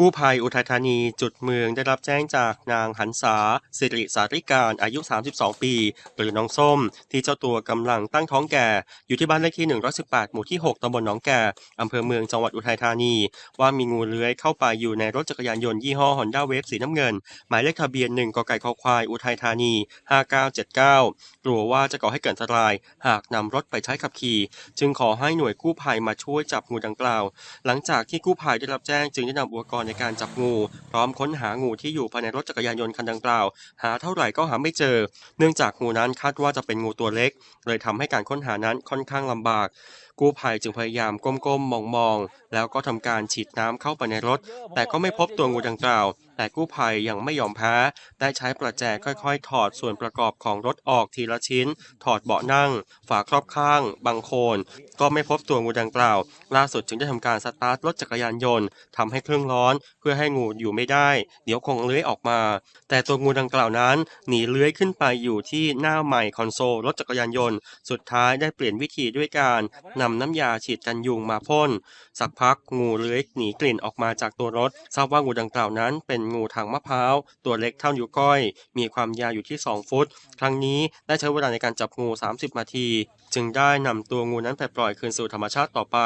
กู้ภัยอุทัยธานีจุดเมืองได้รับแจ้งจากนางหันษาสิริสาริการอายุ 32 ปีหรือน้องส้ม ที่เจ้าตัวกำลังตั้งท้องแก่ อยู่ที่บ้านเลขที่ 118 หมู่ที่ 6ตำบลหนองแก่อำเภอเมืองจังหวัดอุทัยธานี ว่ามีงูเลื้อยเข้าไปอยู่ในรถจักรยานยนต์ยี่ห้อ Honda Wave สีน้ำเงิน หมายเลขทะเบียน 1กไก่คอควายอุทัยธานี 5979 กลัวว่าจะก่อให้เกิดอันตราย หากนำรถไปใช้ขับขี่ จึงขอให้หน่วยกู้ภัยมาช่วยจับงูดังกล่าว หลังจากที่กู้ภัยได้รับแจ้งจึงได้นำอุปกรณ์ในการจับงู พร้อมค้นหางูที่อยู่ภายในรถจักรยานยนต์คันดังกล่าว หาเท่าไหร่ก็หาไม่เจอ เนื่องจากงูนั้นคาดว่าจะเป็นงูตัวเล็ก เลยทำให้การค้นหานั้นค่อนข้างลำบาก กู้ภัยจึงพยายามก้มๆมองๆแล้วก็ทำการฉีดน้ำเข้าไปในรถ แต่ก็ไม่พบตัวงูดังกล่าว แต่กู้ภัยยังไม่ยอมแพ้ ได้ใช้ประแจค่อยๆ ถอดส่วนประกอบของรถออกทีละชิ้น ถอดเบาะนั่ง ฝาครอบข้าง บังโคน ก็ไม่พบตัวงูดังกล่าว ล่าสุดจึงได้ทำการสตาร์ทรถจักรยานยนต์ทำให้เครื่องร้อนเพื่อให้งูอยู่ไม่ได้ เดี๋ยวคงเลื้อยออกมา แต่ตัวงูดังกล่าวนั้น หนีเลื้อยขึ้นไปอยู่ที่หน้าใหม่คอนโซลรถจักรยานยนต์ สุดท้ายได้เปลี่ยนวิธีด้วยการนำน้ำยาฉีดกันยุงมาพ่น สักพักงูเลื้อยหนีกลิ่นออกมาจากตัวรถ ทราบว่างูดังกล่าวนั้นเป็นงูทางมะพร้าว ตัวเล็กเท่านิ้วก้อย มีความยาวอยู่ที่ 2 ฟุต ครั้งนี้ได้ใช้เวลาในการจับงู 30 นาที จึงได้นำตัวงูนั้นไปปล่อยคืนสู่ธรรมชาติต่อไป